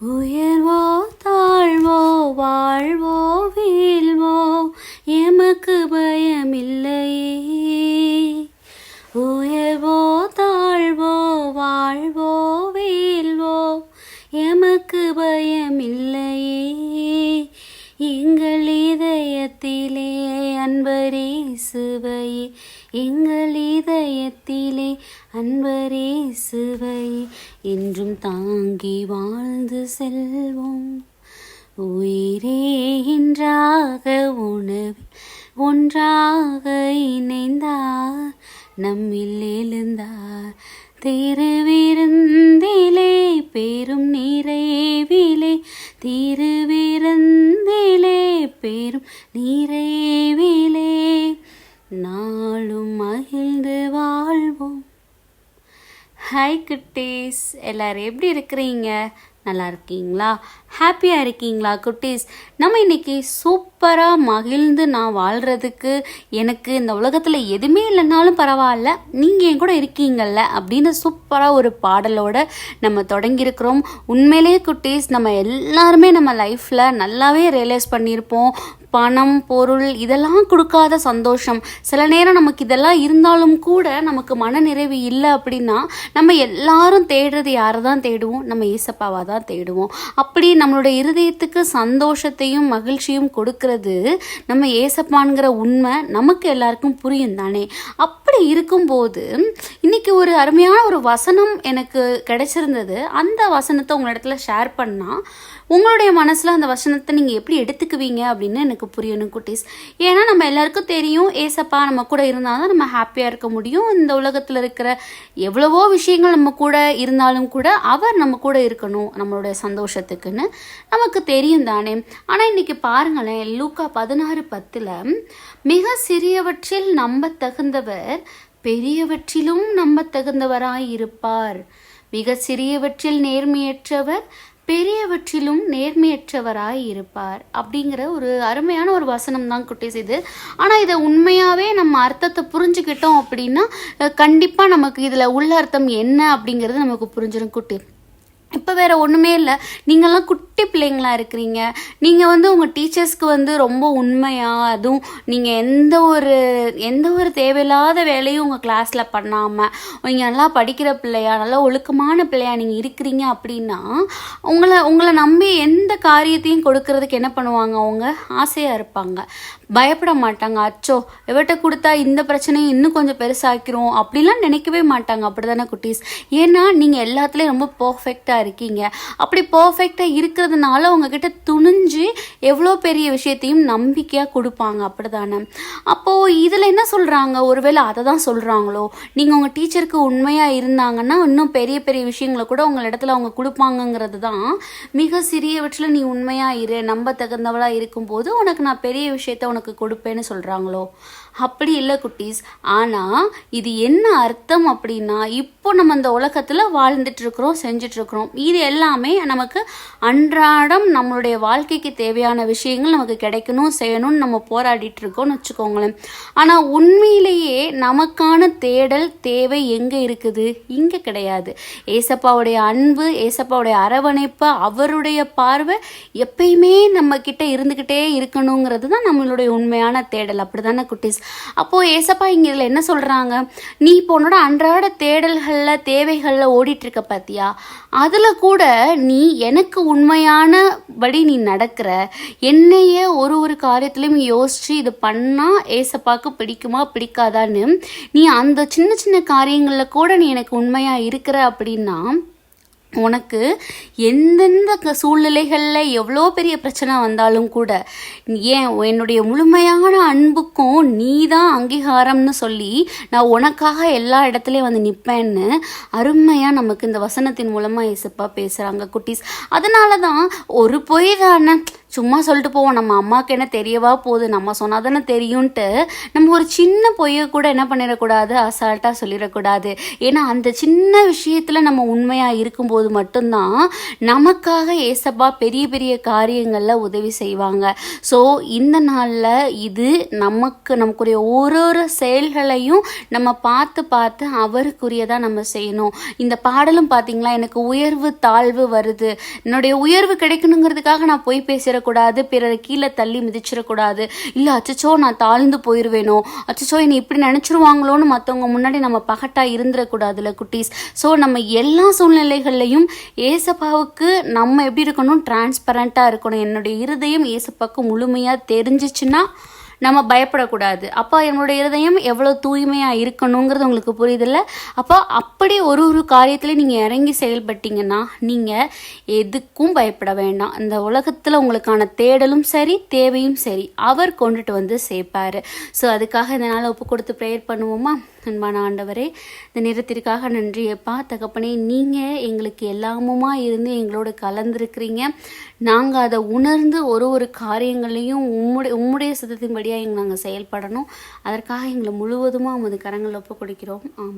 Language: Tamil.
உயர்வோ தாழ்வோ சுவையே எங்கள் இதயத்திலே அன்பரே சுவையே என்றும் தாங்கி வாழ்ந்து செல்வோம். உயிரே என்றாக உணவில் ஒன்றாக இணைந்தார். நம்மில் எழுந்தார் திருவிருந்திலே பெரும் நிறைவிலே. திருவிருந்திலே பெரும் நிறை ஹாய் குட்டீஸ். எல்லோரும் எப்படி இருக்கிறீங்க? நல்லா இருக்கீங்களா? ஹாப்பியாக இருக்கீங்களா குட்டீஸ்? நம்ம இன்னைக்கு சூப்பராக மகிழ்ந்து நான் வாழ்கிறதுக்கு எனக்கு இந்த உலகத்தில் எதுவுமே இல்லைனாலும் பரவாயில்ல நீங்கள் என் கூட இருக்கீங்கள்ல அப்படின்னு சூப்பராக ஒரு பாடலோட நம்ம தொடங்கியிருக்கிறோம். உண்மையிலேயே குட்டீஸ் நம்ம எல்லாருமே நம்ம லைஃப்பில் நல்லாவே ரியலைஸ் பண்ணியிருப்போம். பணம் பொருள் இதெல்லாம் கொடுக்காத சந்தோஷம். சில நேரம் நமக்கு இதெல்லாம் இருந்தாலும் கூட நமக்கு மனநிறைவு இல்லை அப்படின்னா நம்ம எல்லாரும் தேடுறது யாரை தான் தேடுவோம்? நம்ம ஏசப்பாவாக தான் தேடுவோம். அப்படி நம்மளுடைய இருதயத்துக்கு சந்தோஷத்தையும் மகிழ்ச்சியும் கொடுக்கறது நம்ம ஏசப்பான்கிற உண்மை நமக்கு எல்லாருக்கும் புரியும் தானே. அப்படி இருக்கும்போது இன்னைக்கு ஒரு அருமையான ஒரு வசனம் எனக்கு கிடைச்சிருந்தது. அந்த வசனத்தை உங்களிடத்துல ஷேர் பண்ணால் உங்களுடைய மனசில் அந்த வசனத்தை நீங்கள் எப்படி எடுத்துக்குவீங்க அப்படின்னு எனக்கு புரியணும் குட்டீஸ். ஏன்னா நம்ம எல்லாருக்கும் தெரியும் ஏசப்பா நம்ம கூட இருந்தால் தான் நம்ம ஹாப்பியாக இருக்க முடியும். இந்த உலகத்தில் இருக்கிற எவ்வளவோ விஷயங்கள் நம்ம கூட இருந்தாலும் கூட அவர் நம்ம கூட இருக்கணும் நம்மளுடைய சந்தோஷத்துக்குன்னு. நமக்கு தெரியும் தானே. ஆனால் இன்னைக்கு பாருங்களேன் லூக்கா பதினாறு பத்தில் மிக சிறியவற்றில் நம்ப தகுந்தவர் பெரியவற்றிலும் நம்ப தகுந்தவராய் இருப்பார் மிக சிறியவற்றில் நேர்மையற்றவர் பெரியவற்றிலும் நேர்மையற்றவராய் இருப்பார் அப்படிங்கிற ஒரு அருமையான ஒரு வசனம் தான் குட்டீஸ் இது ஆனால் இதை உண்மையாகவே நம்ம அர்த்தத்தை புரிஞ்சுக்கிட்டோம் அப்படின்னா கண்டிப்பாக நமக்கு இதில் உள்ள அர்த்தம் என்ன அப்படிங்கிறது நமக்கு புரிஞ்சிடும் குட்டி. இப்போ வேற ஒன்றுமே இல்லை. நீங்கள்லாம் குட்டி பிள்ளைங்களா இருக்கிறீங்க. நீங்கள் வந்து உங்கள் டீச்சர்ஸ்க்கு வந்து ரொம்ப உண்மையாக அதுவும் நீங்கள் எந்த ஒரு எந்த ஒரு தேவையில்லாத வேலையும் உங்கள் கிளாஸில் பண்ணாமல் நீங்கள் நல்லா படிக்கிற பிள்ளையா நல்லா ஒழுக்கமான பிள்ளையா நீங்கள் இருக்கிறீங்க அப்படின்னா உங்களை உங்களை நம்பி எந்த காரியத்தையும் கொடுக்கறதுக்கு என்ன பண்ணுவாங்க அவங்க? ஆசையாக இருப்பாங்க. பயப்பட மாட்டாங்க. அச்சோ இவட்ட கொடுத்தா இந்த பிரச்சனையை இன்னும் கொஞ்சம் பெருசாக்கிறோம் அப்படிலாம் நினைக்கவே மாட்டாங்க. அப்படி தானே குட்டீஸ்? ஏன்னா நீங்கள் எல்லாத்துலேயும் ரொம்ப பர்ஃபெக்டாக இருக்கீங்க. அப்படி பர்ஃபெக்டாக இருக்கிறதுனால உங்ககிட்ட துணிஞ்சு எவ்வளோ பெரிய விஷயத்தையும் நம்பிக்கையாக கொடுப்பாங்க அப்படிதானே அப்போது இதில் என்ன சொல்கிறாங்க ஒருவேளை அதை தான் சொல்கிறாங்களோ நீங்கள் உங்கள் டீச்சருக்கு உண்மையாக இருந்தாங்கன்னா இன்னும் பெரிய பெரிய விஷயங்களை கூட உங்கள் இடத்துல அவங்க கொடுப்பாங்கங்கிறது தான் மிக சிறியவற்றில் நீ உண்மையாக இரு நம்ப தகுந்தவளாக இருக்கும்போது உனக்கு நான் பெரிய விஷயத்த உனக்கு கொடுப்பேன்னு சொல்கிறாங்களோ அப்படி இல்லை குட்டீஸ். ஆனால் இது என்ன அர்த்தம் அப்படின்னா இப்போ நம்ம அந்த உலகத்தில் வாழ்ந்துட்டுருக்குறோம் செஞ்சிட்ருக்குறோம் இது எல்லாமே நமக்கு அன்றாடம் நம்மளுடைய வாழ்க்கைக்கு தேவையான விஷயங்கள் நமக்கு கிடைக்கணும் செய்யணும்னு நம்ம போராடிட்டு இருக்கோம்னு வச்சுக்கோங்களேன். ஆனால் உண்மையிலேயே நமக்கான தேடல் தேவை எங்கே இருக்குது? இங்கே கிடையாது. ஏசப்பாவுடைய அன்பு ஏசப்பாவுடைய அரவணைப்பு அவருடைய பார்வை எப்பயுமே நம்ம கிட்ட இருந்துக்கிட்டே இருக்கணுங்கிறது தான் நம்மளுடைய உண்மையான தேடல். அப்படிதானே குட்டீஸ்? அப்போது ஏசப்பா இங்கே இதில் என்ன சொல்கிறாங்க நீ இப்போ உன்னோட அன்றாட தேடல்களில் தேவைகளில் ஓடிட்டுருக்க இருக்க அதில் கூட நீ எனக்கு உண்மையானபடி நீ நடக்கிற என்னைய ஒரு ஒரு காரியத்துலையும் யோசித்து இது பண்ணால் ஏசப்பாவுக்கு பிடிக்குமா பிடிக்காதான்னு நீ அந்த சின்ன சின்ன காரியங்களில் கூட நீ எனக்கு உண்மையாக இருக்கிற அப்படின்னா உனக்கு எந்தெந்த சூழ்நிலைகளில் எவ்வளோ பெரிய பிரச்சனை வந்தாலும் கூட ஏன் என்னுடைய முழுமையான அன்புக்கும் நீ தான் அங்கீகாரம்னு சொல்லி நான் உனக்காக எல்லா இடத்துலையும் வந்து நிற்பேன்னு அருமையாக நமக்கு இந்த வசனத்தின் மூலமாக இசப்பா பேசுகிறாங்க குட்டீஸ். அதனால தான் ஒரு பொய் தானே சும்மா சொல்லிட்டு போவோம். நம்ம அம்மாவுக்கு என்ன தெரியவா போகுது? நம்ம சொன்னால் தானே தெரியும்ன்ட்டு நம்ம ஒரு சின்ன பொய்யை கூட என்ன பண்ணிடக்கூடாது? அசால்ட்டாக சொல்லிடக்கூடாது. ஏன்னா அந்த சின்ன விஷயத்தில் நம்ம உண்மையாக இருக்கும்போது மட்டும்தான் நமக்காக ஏசப்பா பெரிய பெரிய காரியங்களில் உதவி செய்வாங்க. ஸோ இந்த நாளில் இது நமக்கு நமக்குரிய ஒரு ஒரு செயல்களையும் நம்ம பார்த்து பார்த்து அவருக்குரியதாக நம்ம செய்யணும். இந்த பாடலும் பார்த்தீங்களா எனக்கு உயர்வு தாழ்வு வருது. என்னுடைய உயர்வு கிடைக்கணுங்கிறதுக்காக நான் போய் பேசிடக்கூடாது பிறரை கீழே தள்ளி மிதிச்சிடக்கூடாது. இல்லை அச்சச்சோ நான் தாழ்ந்து போயிடுவேனோ அச்சச்சோ என்னை இப்படி நினச்சிருவாங்களோன்னு மற்றவங்க முன்னாடி நம்ம பகட்டாக இருந்துடக்கூடாதுல குட்டீஸ். ஸோ நம்ம எல்லா சூழ்நிலைகள்லையும் ஏசப்பாவுக்கு நம்ம எப்படி இருக்கணும்? டிரான்ஸ்பரண்ட்டாக இருக்கணும். என்னுடைய இருதயம் ஏசப்பாவுக்கு முழுமையாக தெரிஞ்சிச்சுன்னா நம்ம பயப்படக்கூடாது. அப்போ என்னோட இருதயம் எவ்வளோ தூய்மையாக இருக்கணுங்கிறது உங்களுக்கு புரியுதில்ல? அப்போ அப்படி ஒரு ஒரு காரியத்தில் நீங்கள் இறங்கி செயல்பட்டீங்கன்னா நீங்கள் எதுக்கும் பயப்பட வேண்டாம். இந்த உலகத்தில் உங்களுக்கான தேடலும் சரி தேவையும் சரி. அவர் கொண்டுட்டு வந்து சேர்ப்பார். ஸோ அதுக்காக இந்த நாளை ஒப்பு கொடுத்து ப்ரேயர் பண்ணுவோமா? அன்பான ஆண்டவரே இந்த நேரத்திற்காக நன்றியப்பா தகப்பனே நீங்கள் எங்களுக்கு எல்லாமுமா இருந்து எங்களோட கலந்துருக்கிறீங்க. நாங்கள் அதை உணர்ந்து ஒரு ஒரு காரியங்களையும் உம்முடைய உம்முடைய சித்தத்தின்படியாக எங்க நாங்கள் செயல்படணும். அதற்காக எங்களை முழுவதுமாக உமது கரங்கள் ஒப்பு கொடுக்கிறோம் ஆமாம்